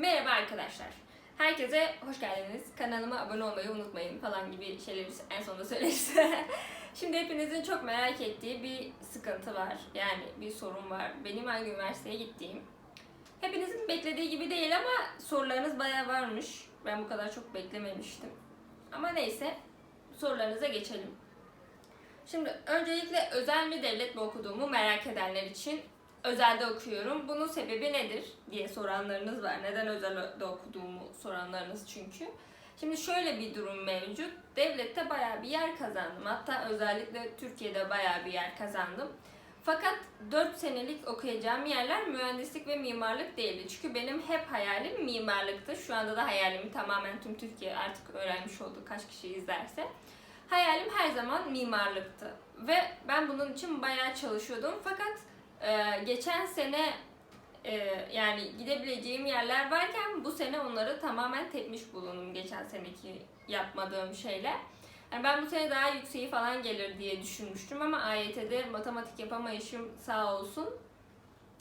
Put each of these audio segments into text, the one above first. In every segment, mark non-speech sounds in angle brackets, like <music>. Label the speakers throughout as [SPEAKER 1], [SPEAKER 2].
[SPEAKER 1] Merhaba arkadaşlar. Herkese hoş geldiniz. Kanalıma abone olmayı unutmayın falan gibi şeyleri en sonunda söyleriz. <laughs> Şimdi hepinizin çok merak ettiği bir sıkıntı var. Yani bir sorun var. Benim hangi üniversiteye gittiğim. Hepinizin beklediği gibi değil ama sorularınız bayağı varmış. Ben bu kadar çok beklememiştim. Ama neyse sorularınıza geçelim. Şimdi öncelikle özel mi devlet mi okuduğumu merak edenler için özelde okuyorum. Bunun sebebi nedir diye soranlarınız var. Neden özelde okuduğumu soranlarınız çünkü. Şimdi şöyle bir durum mevcut. Devlette bayağı bir yer kazandım. Hatta özellikle Türkiye'de bayağı bir yer kazandım. Fakat 4 senelik okuyacağım yerler mühendislik ve mimarlık değildi. Çünkü benim hep hayalim mimarlıktı. Şu anda da hayalimi tamamen tüm Türkiye artık öğrenmiş oldu kaç kişi izlerse. Hayalim her zaman mimarlıktı. Ve ben bunun için bayağı çalışıyordum. Fakat ee, geçen sene e, yani gidebileceğim yerler varken bu sene onları tamamen tepmiş bulundum geçen seneki yapmadığım şeyler. Yani ben bu sene daha yükseği falan gelir diye düşünmüştüm ama AYT'de matematik yapamayışım sağ olsun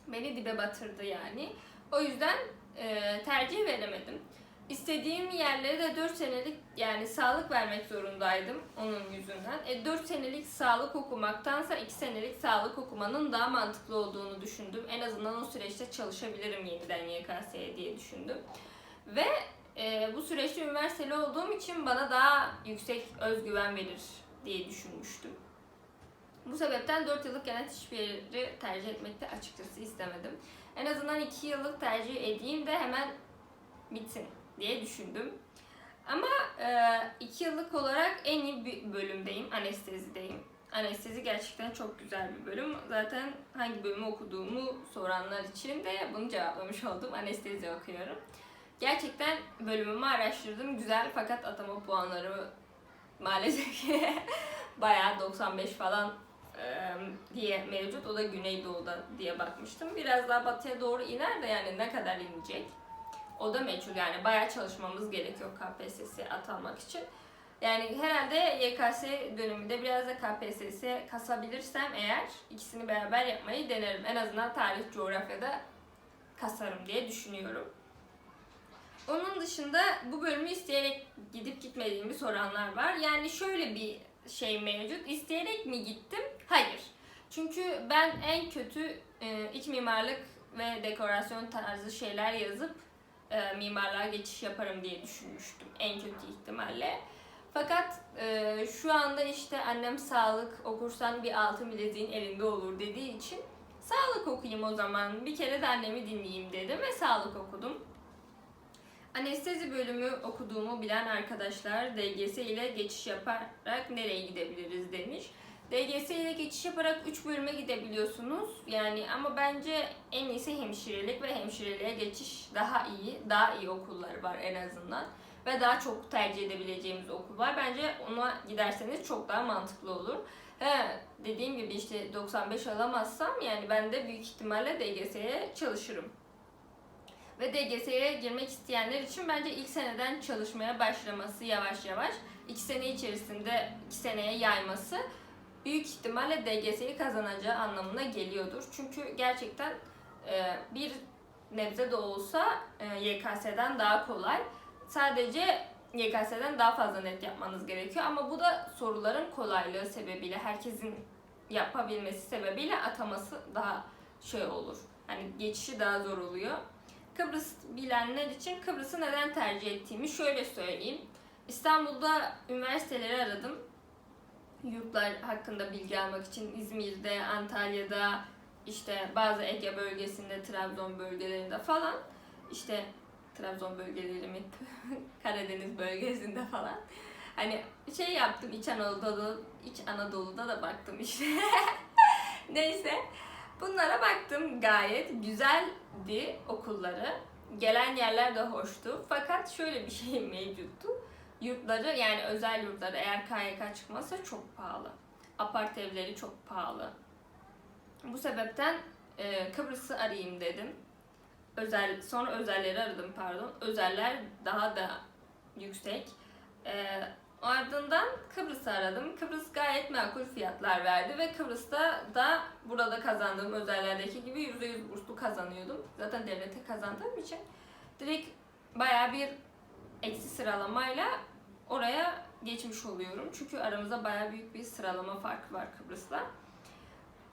[SPEAKER 1] beni dibe batırdı yani. O yüzden e, tercih veremedim. İstediğim yerlere de 4 senelik yani sağlık vermek zorundaydım onun yüzünden. E 4 senelik sağlık okumaktansa 2 senelik sağlık okumanın daha mantıklı olduğunu düşündüm. En azından o süreçte çalışabilirim yeniden YKS'ye diye düşündüm. Ve e, bu süreçte üniversiteli olduğum için bana daha yüksek özgüven verir diye düşünmüştüm. Bu sebepten 4 yıllık genel hiçbir tercih etmekte açıkçası istemedim. En azından 2 yıllık tercih edeyim de hemen bitsin diye düşündüm. Ama e, iki yıllık olarak en iyi bir bölümdeyim, anestezideyim. Anestezi gerçekten çok güzel bir bölüm. Zaten hangi bölümü okuduğumu soranlar için de bunu cevaplamış oldum. Anestezi okuyorum. Gerçekten bölümümü araştırdım. Güzel fakat atama puanları maalesef ki <laughs> bayağı 95 falan e, diye mevcut. O da Güneydoğu'da diye bakmıştım. Biraz daha batıya doğru iner de yani ne kadar inecek o da meçhul yani bayağı çalışmamız gerekiyor KPSS'ye atanmak için. Yani herhalde YKS döneminde biraz da KPSS kasabilirsem eğer ikisini beraber yapmayı denerim. En azından tarih coğrafyada kasarım diye düşünüyorum. Onun dışında bu bölümü isteyerek gidip gitmediğimi soranlar var. Yani şöyle bir şey mevcut. İsteyerek mi gittim? Hayır. Çünkü ben en kötü e, iç mimarlık ve dekorasyon tarzı şeyler yazıp e, mimarlığa geçiş yaparım diye düşünmüştüm en kötü ihtimalle. Fakat e, şu anda işte annem sağlık okursan bir altın bileziğin elinde olur dediği için sağlık okuyayım o zaman. Bir kere de annemi dinleyeyim dedim ve sağlık okudum. Anestezi bölümü okuduğumu bilen arkadaşlar DGS ile geçiş yaparak nereye gidebiliriz demiş. DGS ile geçiş yaparak 3 bölüme gidebiliyorsunuz. Yani ama bence en iyisi hemşirelik ve hemşireliğe geçiş daha iyi. Daha iyi okulları var en azından. Ve daha çok tercih edebileceğimiz okul var. Bence ona giderseniz çok daha mantıklı olur. He, dediğim gibi işte 95 alamazsam yani ben de büyük ihtimalle DGS'ye çalışırım. Ve DGS'ye girmek isteyenler için bence ilk seneden çalışmaya başlaması yavaş yavaş, iki sene içerisinde iki seneye yayması büyük ihtimalle DGS'yi kazanacağı anlamına geliyordur. Çünkü gerçekten e, bir nebze de olsa e, YKS'den daha kolay. Sadece YKS'den daha fazla net yapmanız gerekiyor ama bu da soruların kolaylığı sebebiyle herkesin yapabilmesi sebebiyle ataması daha şey olur. Hani geçişi daha zor oluyor. Kıbrıs bilenler için Kıbrıs'ı neden tercih ettiğimi şöyle söyleyeyim. İstanbul'da üniversiteleri aradım yurtlar hakkında bilgi almak için İzmir'de, Antalya'da, işte bazı Ege bölgesinde, Trabzon bölgelerinde falan işte Trabzon bölgeleri mi, <laughs> Karadeniz bölgesinde falan. Hani şey yaptım İç Anadolu'da, İç Anadolu'da da baktım işte. <laughs> Neyse. Bunlara baktım gayet güzeldi okulları. Gelen yerler de hoştu. Fakat şöyle bir <laughs> şey mevcuttu yurtları yani özel yurtları eğer KYK çıkmazsa çok pahalı. Apart evleri çok pahalı. Bu sebepten e, Kıbrıs'ı arayayım dedim. Özel sonra özelleri aradım pardon. Özeller daha da yüksek. E, ardından Kıbrıs'ı aradım. Kıbrıs gayet makul fiyatlar verdi ve Kıbrıs'ta da burada kazandığım özellerdeki gibi %100 burslu kazanıyordum. Zaten devlete kazandığım için direkt bayağı bir eksi sıralamayla oraya geçmiş oluyorum. Çünkü aramızda bayağı büyük bir sıralama farkı var Kıbrıs'la.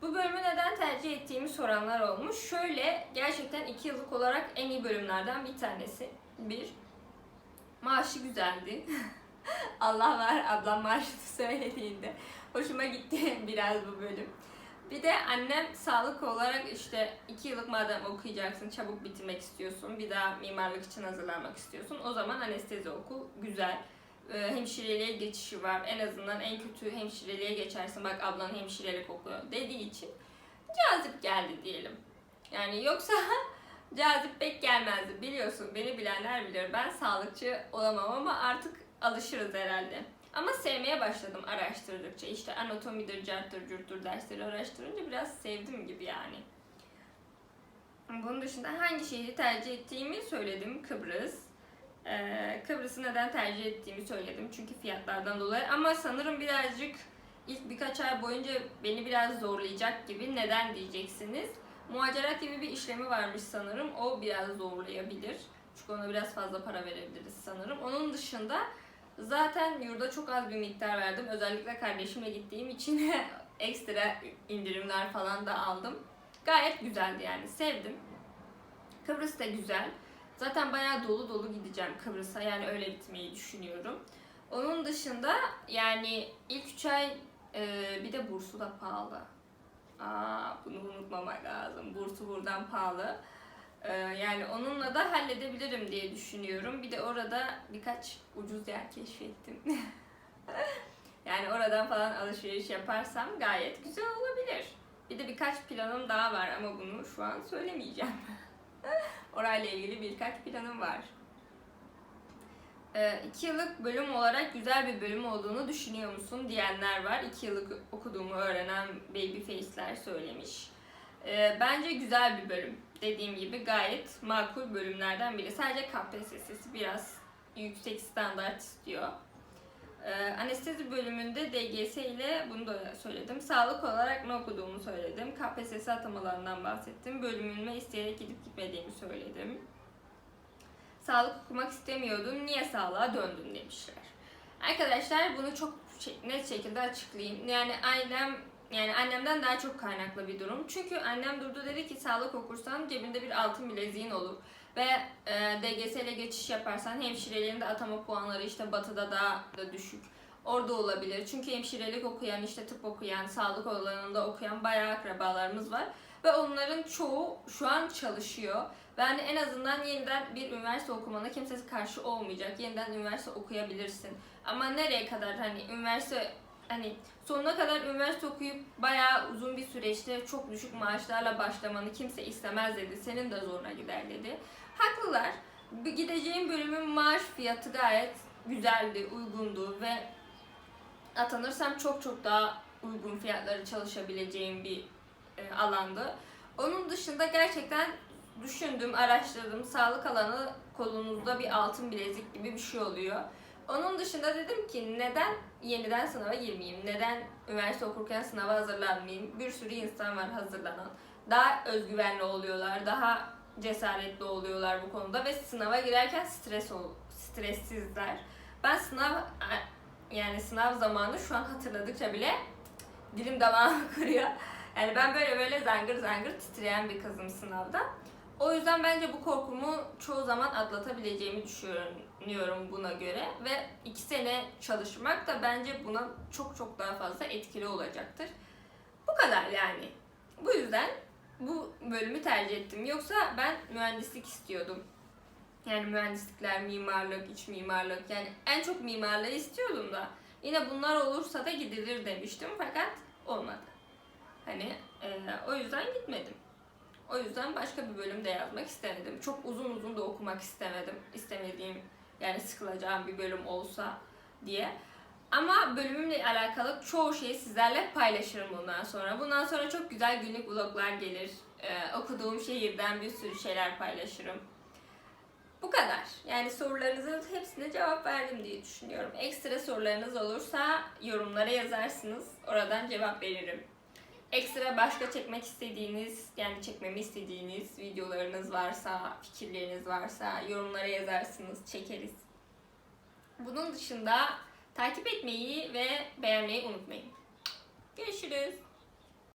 [SPEAKER 1] Bu bölümü neden tercih ettiğimi soranlar olmuş. Şöyle gerçekten 2 yıllık olarak en iyi bölümlerden bir tanesi. Bir, maaşı güzeldi. <laughs> Allah var ablam maaşını söylediğinde. Hoşuma gitti <laughs> biraz bu bölüm. Bir de annem sağlık olarak işte 2 yıllık madem okuyacaksın, çabuk bitirmek istiyorsun, bir daha mimarlık için hazırlanmak istiyorsun. O zaman anestezi oku, güzel. Ee, hemşireliğe geçişi var. En azından en kötü hemşireliğe geçersin. Bak ablan hemşirelik okuyor dediği için cazip geldi diyelim. Yani yoksa <laughs> cazip pek gelmezdi. Biliyorsun beni bilenler bilir. Ben sağlıkçı olamam ama artık alışırız herhalde. Ama sevmeye başladım araştırdıkça. İşte anatomidir, carttır, curttur dersleri araştırınca biraz sevdim gibi yani. Bunun dışında hangi şehri tercih ettiğimi söyledim. Kıbrıs. Ee, Kıbrıs'ı neden tercih ettiğimi söyledim. Çünkü fiyatlardan dolayı. Ama sanırım birazcık ilk birkaç ay boyunca beni biraz zorlayacak gibi. Neden diyeceksiniz? Muhacerat gibi bir işlemi varmış sanırım. O biraz zorlayabilir. Çünkü ona biraz fazla para verebiliriz sanırım. Onun dışında zaten yurda çok az bir miktar verdim. Özellikle kardeşimle gittiğim için <laughs> ekstra indirimler falan da aldım. Gayet güzeldi yani. Sevdim. Kıbrıs da güzel. Zaten bayağı dolu dolu gideceğim Kıbrıs'a. Yani öyle gitmeyi düşünüyorum. Onun dışında yani ilk 3 ay e, bir de bursu da pahalı. Aa, bunu unutmamak lazım. Bursu buradan pahalı. E, yani onunla da halledebilirim diye düşünüyorum. Bir de orada birkaç ucuz yer keşfettim. <laughs> yani oradan falan alışveriş yaparsam gayet güzel olabilir. Bir de birkaç planım daha var ama bunu şu an söylemeyeceğim. <laughs> Orayla ilgili birkaç planım var. 2 yıllık bölüm olarak güzel bir bölüm olduğunu düşünüyor musun diyenler var. 2 yıllık okuduğumu öğrenen Babyface'ler söylemiş. Ee, Bence güzel bir bölüm. Dediğim gibi gayet makul bölümlerden biri. Sadece KPSS'si biraz yüksek standart istiyor. Ee, Anestezi bölümünde DGS ile bunu da söyledim. Sağlık olarak ne okuduğumu söyledim. KPSS atamalarından bahsettim. Bölümüme isteyerek gidip gitmediğimi söyledim. Sağlık okumak istemiyordun, niye sağlığa döndün demişler. Arkadaşlar bunu çok şey- net şekilde açıklayayım. Yani annem yani annemden daha çok kaynaklı bir durum. Çünkü annem durdu dedi ki sağlık okursan cebinde bir altın bileziğin olur. Ve e, DGS ile geçiş yaparsan hemşireliğin de atama puanları işte batıda daha da düşük. Orada olabilir. Çünkü hemşirelik okuyan, işte tıp okuyan, sağlık alanında okuyan bayağı akrabalarımız var. Ve onların çoğu şu an çalışıyor. Ve hani en azından yeniden bir üniversite okumana kimse karşı olmayacak. Yeniden üniversite okuyabilirsin. Ama nereye kadar hani üniversite hani sonuna kadar üniversite okuyup bayağı uzun bir süreçte çok düşük maaşlarla başlamanı kimse istemez dedi. Senin de zoruna gider dedi. Haklılar. Gideceğim bölümün maaş fiyatı gayet güzeldi, uygundu ve atanırsam çok çok daha uygun fiyatları çalışabileceğim bir e, alandı. Onun dışında gerçekten düşündüm, araştırdım. Sağlık alanı kolunuzda bir altın bilezik gibi bir şey oluyor. Onun dışında dedim ki neden yeniden sınava girmeyeyim? Neden üniversite okurken sınava hazırlanmayayım? Bir sürü insan var hazırlanan. Daha özgüvenli oluyorlar, daha cesaretli oluyorlar bu konuda ve sınava girerken stres ol, stressizler. Ben sınav yani sınav zamanı şu an hatırladıkça bile dilim damağımı <laughs> kırıyor. Yani ben böyle böyle zangır zangır titreyen bir kızım sınavda. O yüzden bence bu korkumu çoğu zaman atlatabileceğimi düşünüyorum buna göre. Ve iki sene çalışmak da bence buna çok çok daha fazla etkili olacaktır. Bu kadar yani. Bu yüzden bu bölümü tercih ettim. Yoksa ben mühendislik istiyordum. Yani mühendislikler, mimarlık, iç mimarlık. Yani en çok mimarlığı istiyordum da. Yine bunlar olursa da gidilir demiştim fakat olmadı. Hani e, o yüzden gitmedim. O yüzden başka bir bölümde yazmak istemedim. Çok uzun uzun da okumak istemedim. İstemediğim yani sıkılacağım bir bölüm olsa diye. Ama bölümümle alakalı çoğu şeyi sizlerle paylaşırım bundan sonra. Bundan sonra çok güzel günlük vloglar gelir. Ee, okuduğum şehirden bir sürü şeyler paylaşırım. Bu kadar. Yani sorularınızın hepsine cevap verdim diye düşünüyorum. Ekstra sorularınız olursa yorumlara yazarsınız. Oradan cevap veririm. Ekstra başka çekmek istediğiniz, yani çekmemi istediğiniz videolarınız varsa, fikirleriniz varsa yorumlara yazarsınız, çekeriz. Bunun dışında takip etmeyi ve beğenmeyi unutmayın. Görüşürüz.